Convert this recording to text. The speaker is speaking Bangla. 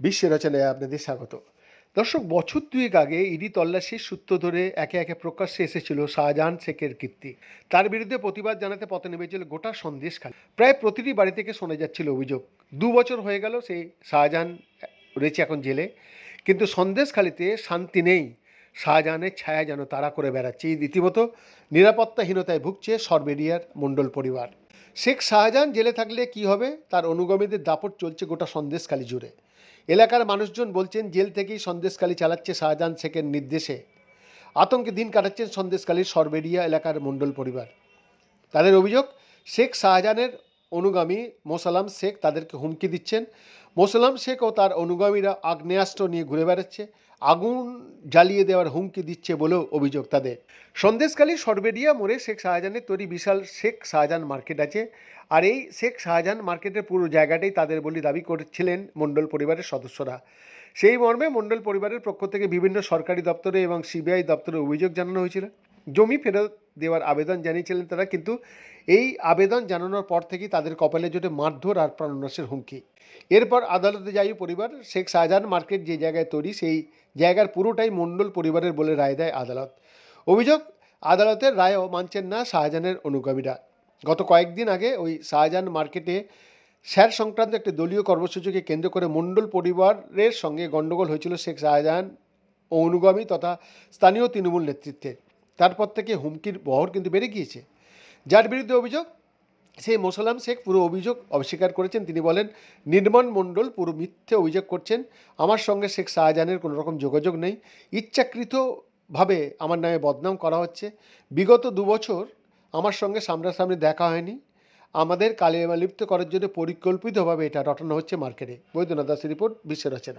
বিশ্ব রচনায় আপনাদের স্বাগত। দর্শক, বছর দুয়েক আগে ইডি তল্লাশির সূত্র ধরে একে একে প্রকাশ্যে এসেছিল শাহজাহান শেখের কীর্তি। তার বিরুদ্ধে প্রতিবাদ জানাতে পথে নেমেছিল গোটা সন্দেশ খালি প্রায় প্রতিটি বাড়ি থেকে শোনা যাচ্ছিল অভিযোগ। দু বছর হয়ে গেল সেই শাহজাহান রয়েছে এখন জেলে। কিন্তু সন্দেশখালিতে শান্তি নেই। শাহজাহানের ছায়া যেন তারা করে বেড়াচ্ছে। এই রীতিমতো নিরাপত্তাহীনতায় ভুগছে সরবেরিয়ার মণ্ডল পরিবার। শেখ শাহজাহান জেলে থাকলে কি হবে? তার অনুগামীদের দাপট চলছে গোটা সন্দেশখালী জুড়ে। এলাকার মানুষজন বলছেন, জেল থেকেই সন্দেশখালী চালাচ্ছে শাহজাহান শেখের নির্দেশে। আতঙ্কে দিন কাটাচ্ছেন সন্দেশখালীর সরবেরিয়া এলাকার মণ্ডল পরিবার। তাদের অভিযোগ, শেখ শাহজাহানের অনুগামী মোসালাম শেখ তাদেরকে হুমকি দিচ্ছেন। মোসালাম শেখ ও তার অনুগামীরা আগ্নেয়াস্ত্র নিয়ে ঘুরে বেড়াচ্ছে। আগুন জ্বালিয়ে দেওয়ার হুমকি দিচ্ছে বলেও অভিযোগ তাদের। সন্দেশকালী সরবেরিয়া মোড়ে শেখ শাহজাহানের তৈরি বিশাল শেখ শাহজাহান মার্কেট আছে। আর এই শেখ শাহজাহান মার্কেটের পুরো জায়গাটাই তাদের বলে দাবি করেছিলেন মণ্ডল পরিবারের সদস্যরা। সেই মর্মে মণ্ডল পরিবারের পক্ষ থেকে বিভিন্ন সরকারি দপ্তরে এবং সিবিআই দপ্তরে অভিযোগ জানানো হয়েছিল। জমি ফেরত দেওয়ার আবেদন জানিয়েছিলেন তারা, কিন্তু এই আবেদন জানানোর পর থেকেই তাদের কপালে জোটে মারধর আর প্রাণনাশের হুমকি। এরপর আদালতে যাই পরিবার, শেখ শাহজাহান মার্কেট যে জায়গায় তৈরি, সেই জায়গার পুরোটাই মণ্ডল পরিবারের বলে রায় দেয় আদালত। অভিযোগ, আদালতের রায়ও মানছেন না শাহজাহানের অনুগামীরা। গত কয়েকদিন আগে ওই শাহজাহান মার্কেটে স্যার সংক্রান্ত একটি দলীয় কর্মসূচিকে কেন্দ্র করে মণ্ডল পরিবারের সঙ্গে গণ্ডগোল হয়েছিল শেখ শাহজাহান ও অনুগামী তথা স্থানীয় তৃণমূল নেতৃত্বে তারপর থেকে হুমকির বহর কিন্তু বেড়ে গিয়েছে। যার বিরুদ্ধে অভিযোগ, সেই মোসালাম শেখ পুরো অভিযোগ অস্বীকার করেছেন। তিনি বলেন নির্মাণ মণ্ডল পুরো মিথ্যে অভিযোগ করছেন। আমার সঙ্গে শেখ শাহজাহানের কোনো রকম যোগাযোগ নেই। ইচ্ছাকৃতভাবে আমার নামে বদনাম করা হচ্ছে। বিগত দু বছর আমার সঙ্গে সামনাসামনি দেখা হয়নি। আমাদের কালিমা লিপ্ত করার জন্য পরিকল্পিতভাবে এটা রটানো হচ্ছে মার্কেটে। বৈদ্যনাথ দাসের রিপোর্ট বিশ্ব রচনা।